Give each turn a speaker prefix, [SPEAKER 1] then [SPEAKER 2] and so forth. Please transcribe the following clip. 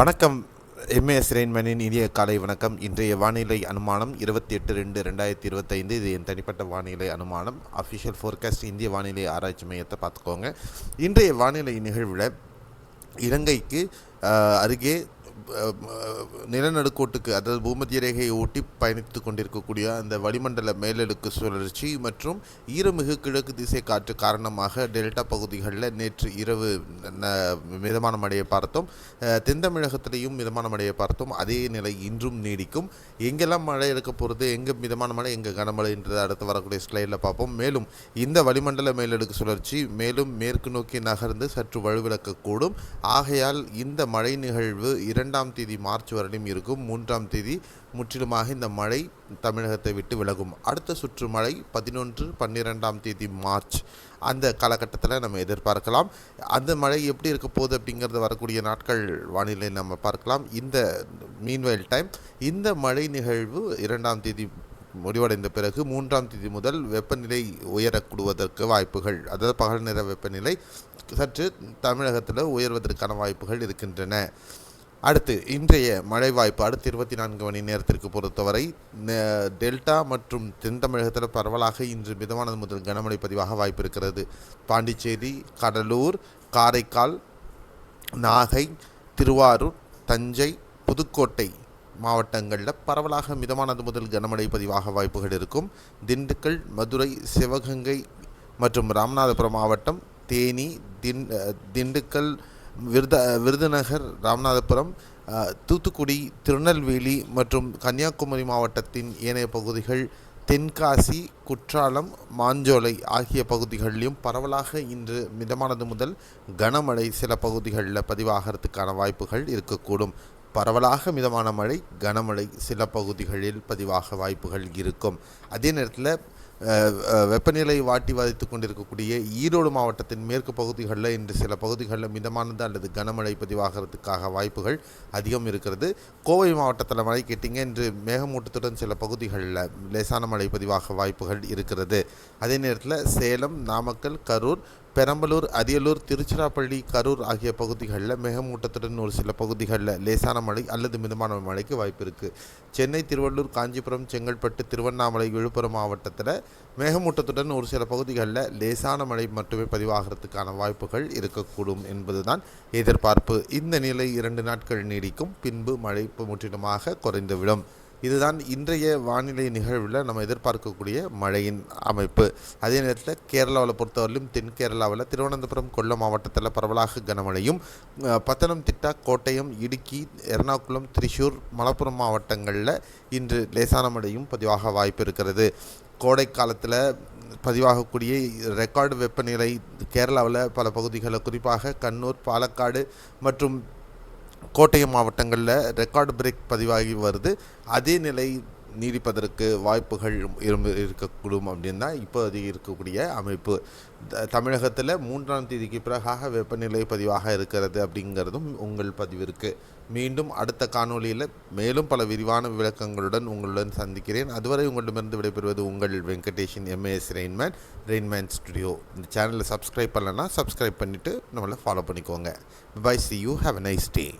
[SPEAKER 1] வணக்கம். எம்ஏஎஸ் ரெயின்மேனின் இனிய காலை வணக்கம். இன்றைய வானிலை அனுமானம் இருபத்தி எட்டு ரெண்டு ரெண்டாயிரத்தி இருபத்தைந்து. இது என் தனிப்பட்ட வானிலை அனுமானம். அஃபிஷியல் ஃபோர்காஸ்ட் இந்திய வானிலை ஆராய்ச்சி மையத்தை பார்த்துக்கோங்க. இன்றைய வானிலை நிகழ்வில் இலங்கைக்கு அருகே நிலநடுக்கோட்டுக்கு அதாவது பூமத்திய ரேகையை ஒட்டி பயணித்து கொண்டிருக்கக்கூடிய அந்த வளிமண்டல மேலடுக்கு சுழற்சி மற்றும் ஈரமிகு கிழக்கு திசை காற்று காரணமாக டெல்டா பகுதிகளில் நேற்று இரவு ந- மிதமான மழையை பார்த்தோம். தென் தமிழகத்திலையும் மிதமான மழையை பார்த்தோம். அதே நிலை இன்றும் நீடிக்கும். எங்கெல்லாம் மழை இருக்க போகிறது எங்கே மிதமான மழை எங்கே கனமழைன்றது அடுத்து வரக்கூடிய ஸ்லைடில் பார்ப்போம். மேலும் இந்த வளிமண்டல மேலடுக்கு சுழற்சி மேலும் மேற்கு நோக்கி நகர்ந்து சற்று வலுவிழக்கக்கூடும். ஆகையால் இந்த மழை நிகழ்வு இரண்டு இரண்டாம் தேதி மார்ச் வரையிலும் இருக்கும். மூன்றாம் தேதி முற்றிலுமாக இந்த மழை தமிழகத்தை விட்டு விலகும். அடுத்த சுற்று மழை பதினொன்று பன்னிரெண்டாம் தேதி மார்ச். அந்த காலகட்டத்தில் நம்ம எதிர்பார்க்கலாம். அந்த மழை எப்படி இருக்க போகுது அப்படிங்கிறது வரக்கூடிய நாட்கள் வானிலை நம்ம பார்க்கலாம். இந்த மீன்வெயில் டைம் இந்த மழை நிகழ்வு இரண்டாம் தேதி முடிவடைந்த பிறகு மூன்றாம் தேதி முதல் வெப்பநிலை உயரக்கூடுவதற்கு வாய்ப்புகள் அதாவது பகல் நேர வெப்பநிலை சற்று தமிழகத்தில் உயர்வதற்கான வாய்ப்புகள் இருக்கின்றன. அடுத்து இன்றைய மழை வாய்ப்பு அடுத்த இருபத்தி நான்கு மணி நேரத்திற்கு பொறுத்தவரை டெல்டா மற்றும் தென் தமிழகத்தில் பரவலாக இன்று மிதமானது முதல் கனமழை பதிவாக வாய்ப்பு இருக்கிறது. பாண்டிச்சேரி கடலூர் காரைக்கால் நாகை திருவாரூர் தஞ்சை புதுக்கோட்டை மாவட்டங்களில் பரவலாக மிதமானது முதல் கனமழை பதிவாக வாய்ப்புகள் இருக்கும். திண்டுக்கல் மதுரை சிவகங்கை மற்றும் ராமநாதபுரம் மாவட்டம் தேனி திண் திண்டுக்கல் விருத விருதுநகர் ராமநாதபுரம் தூத்துக்குடி திருநெல்வேலி மற்றும் கன்னியாகுமரி மாவட்டத்தின் ஏனைய பகுதிகள் தென்காசி குற்றாலம் மாஞ்சோலை ஆகிய பகுதிகளிலும் பரவலாக இன்று மிதமானது முதல் கனமழை சில பகுதிகளில் பதிவாகிறதுக்கான வாய்ப்புகள் இருக்கக்கூடும். பரவலாக மிதமான மழை கனமழை சில பகுதிகளில் பதிவாக வாய்ப்புகள் இருக்கும். அதே நேரத்தில் வெப்பநிலை வாட்டி வதைத்து கொண்டிருக்கக்கூடிய ஈரோடு மாவட்டத்தின் மேற்கு பகுதிகளில் இன்று சில பகுதிகளில் மிதமானது அல்லது கனமழை பதிவாகிறதுக்காக வாய்ப்புகள் அதிகம் இருக்கிறது. கோவை மாவட்டத்தில் மழை கேட்டிங்க இன்று மேகமூட்டத்துடன் சில பகுதிகளில் லேசான மழை பதிவாக வாய்ப்புகள் இருக்கிறது. அதே நேரத்தில் சேலம் நாமக்கல் கரூர் பெரம்பலூர் அரியலூர் திருச்சிராப்பள்ளி கரூர் ஆகிய பகுதிகளில் மேகமூட்டத்துடன் ஒரு சில பகுதிகளில் லேசான மழை அல்லது மிதமான மழைக்கு வாய்ப்பு இருக்குது சென்னை திருவள்ளூர் காஞ்சிபுரம் செங்கல்பட்டு திருவண்ணாமலை விழுப்புரம் மாவட்டத்தில் மேகமூட்டத்துடன் ஒரு சில பகுதிகளில் லேசான மழை மட்டுமே பதிவாகிறதுக்கான வாய்ப்புகள் இருக்கக்கூடும் என்பதுதான் எதிர்பார்ப்பு. இந்த நிலை இரண்டு நாட்கள் நீடிக்கும். பின்பு மழை முற்றிலுமாக குறைந்துவிடும். இதுதான் இன்றைய வானிலை நிகழ்வில் நம்ம எதிர்பார்க்கக்கூடிய மழையின் அமைப்பு. அதே நேரத்தில் கேரளாவில் பொறுத்தவரையிலும் தென் கேரளாவில் திருவனந்தபுரம் கொல்லம் மாவட்டத்தில் பரவலாக கனமழையும் பத்தனம்திட்டா கோட்டயம் இடுக்கி எர்ணாகுளம் திரிசூர் மலப்புரம் மாவட்டங்களில் இன்று லேசான மழையும் பதிவாக வாய்ப்பு இருக்கிறது. கோடை காலத்தில் பதிவாகக்கூடிய ரெக்கார்டு வெப்பநிலை கேரளாவில் பல பகுதிகளில் குறிப்பாக கண்ணூர் பாலக்காடு மற்றும் கோட்டயம் மாவட்டங்களில் ரெக்கார்டு பிரேக் பதிவாகி வருது. அதே நிலை நீடிப்பதற்கு வாய்ப்புகள் இரும்பு இருக்கக்கூடும் அப்படின்னு தான் இப்போ அது இருக்கக்கூடிய அமைப்பு. த- தமிழகத்தில் மூன்றாம் தேதிக்கு பிறகாக வெப்பநிலை பதிவாக இருக்கிறது அப்படிங்கிறதும் உங்கள் பதிவிற்கு. மீண்டும் அடுத்த காணொளியில் மேலும் பல விரிவான விளக்கங்களுடன் உங்களுடன் சந்திக்கிறேன். அதுவரை உங்களிடமிருந்து விடைபெறுவது உங்கள் Venkatesan MAS rainman rainman studio. இந்த சேனலை சப்ஸ்கிரைப் பண்ணலன்னா சப்ஸ்கிரைப் பண்ணிவிட்டு நம்மளை ஃபாலோ பண்ணிக்கோங்க. Bye see you have a nice day